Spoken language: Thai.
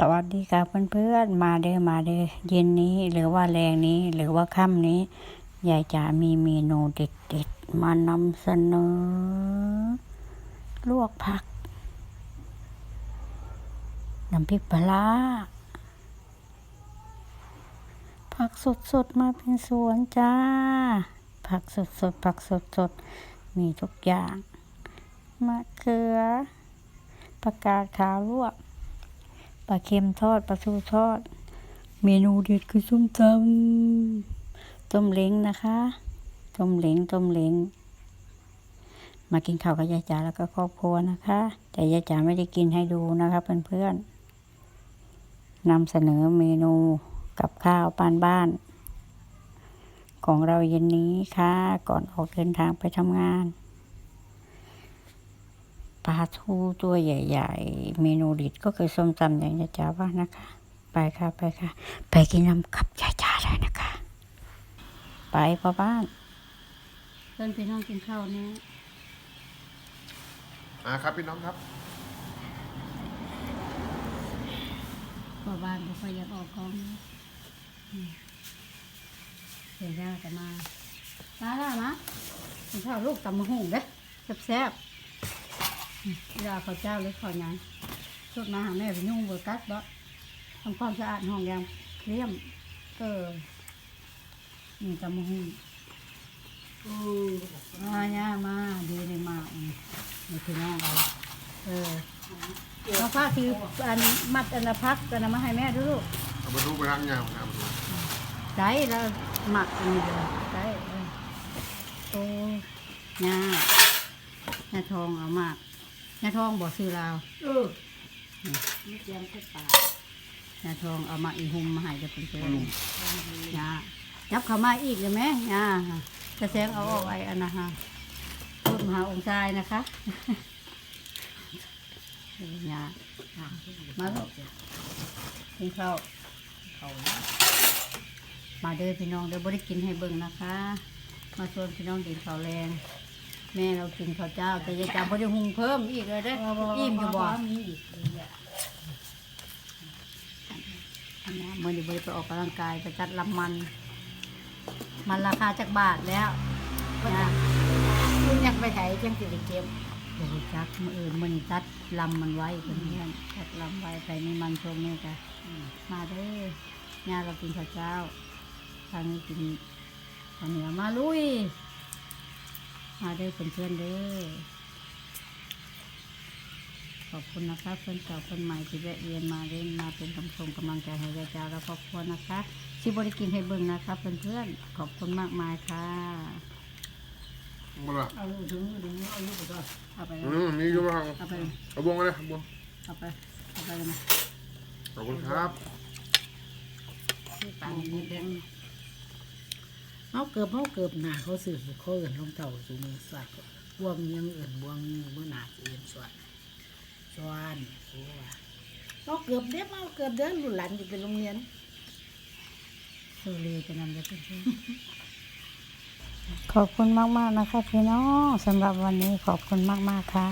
สวัสดีค่ะเพื่อนๆ มาเด้อมาเด้อเย็นนี้หรือว่าแรงนี้หรือว่าค่ำนี้ยายจ๋ามีเมนูเด็ดๆ มานำเสนอ ลวกผักน้ำพริกปลาผักสดๆ มาเป็นสวนจ้า ผักสดๆ ผักสดๆ มีทุกอย่าง มะเขือผักกาดขาวลวก ปลาเค็มทอดปลาทูทอด เมนูเด็ดคือส้มตำต้มเล้งนะคะต้มเล้งต้มเล้งมากินข้าวกับยายจ๋าแล้วก็ครอบครัวนะคะ แต่ยายจ๋าไม่ได้กินให้ดูนะคะเพื่อนๆนำเสนอเมนูกับข้าวปานบ้าน ของเราเย็นนี้ค่ะ ก่อนออกเดินทางไปทำงาน ปลาทูตัวใหญ่ ๆ เมนูดิดก็คือส้มตำอย่างจะจ๋าว่านะคะ ไปค่ะไปค่ะ ไปกินน้ำกับยายจ๋าได้นะคะ ไปพ่อบ้านเพื่อนพี่น้องกินข้าวเนี่ยอ่าครับพี่น้องครับพ่อบ้านไม่ค่อยอยากออกกองนะอืมเดี๋ยวย่าจะมา มาแล้วนะกินข้าวลูกตำมะฮุ่งเด้แซ่บๆ อืมยาข้าวเจ้าหรือข้าวหยังชุดมาหาแม่ไปยุ่งเบอร์กัสบ่ทำความสะอาดห้องอยางเลี่ยมเออนี่ตำมะฮุ่งมาเนี่ยมาดีเลยมาอืมนี่คือน้องเราเออน้องฟ้าคืออันมัดอันละพักกันนะมาให้แม่ดูลูกเอามาดูไปทางยาวนะมาดูใส่แล้วหมักอันนี้เลยใส่เออโอ้ยาหน้าทองเอามากห น้าทองบอกซื้อเราเออไม่เตรียมเข้าปากหน้าทองเอามาอีหุมมาให้กับเพื่อนๆยาจับเขามาอีกเลยไหมยาจะแสงเอาออกไอ้อันนะฮะพูดมหาองค์ชายนะคะเดี๋ยวยามาลูกกินข้าวเขามาเด้อพี่น้องเด้อบ่ได้กินให้เบิ่งนะคะ มาชวนพี่น้องกินข้าวแรง แม่เรากินข้าวเจ้า แต่ยายจำบ่ได้หุงเพิ่มอีกเลยเด้ออิ่มอยู่บ่มีอีกเลยอันนี้มื้อนี้บ่ได้ไปออกกำลังกายไปจัดลำมัน มันราคาจักบาทแล้วนะคุณอยากไปไหนจังสิได้เก็บบ่รู้จักมื้ออื่นมื้อนี้ตัดลำมันไว้เพิ่นๆตัดลำไว้ไปมีมันช่วงนี้จ้ะมาเด้อย่าเรากินข้าวเจ้า ทางนี้กินข้าวเหนียวมาลุย มาเด้อเพื่อนๆเด้อ ขอบคุณนะคะเพื่อนเก่าเพื่อนใหม่ที่แวะเวียนมาเล่นมาเป็นกำลังชมกำลังใจให้ยายจาและครอบครัวนะคะที่บริกินให้เบิ่งนะคะเพื่อนๆขอบคุณมากมายค่ะมาละเอาลูกถึงถึงเอาลูกไปก่อนเอาไปอืมนี่ก็มาเอาไปเอาบวงกันเลยบวงเอาไปเอาไปเลยนะขอบคุณครับที่ปากนิดเดียว เอาเกือบเอาเกือบหนาเขาสื่อเขาเอื่นลงเต่าสูงมือสัตว์บวงยังเอื่นบวงเมื่อหนาเอื่นสวนสวนเอาเกือบเด็กเอาเกือบเดินหลุดหลานอยู่เป็นโรงเรียนสุรีจะนำไปเพื่อนขอบคุณมาก ๆ นะคะพี่น้องสำหรับวันนี้ขอบคุณมาก ๆ ค่ะ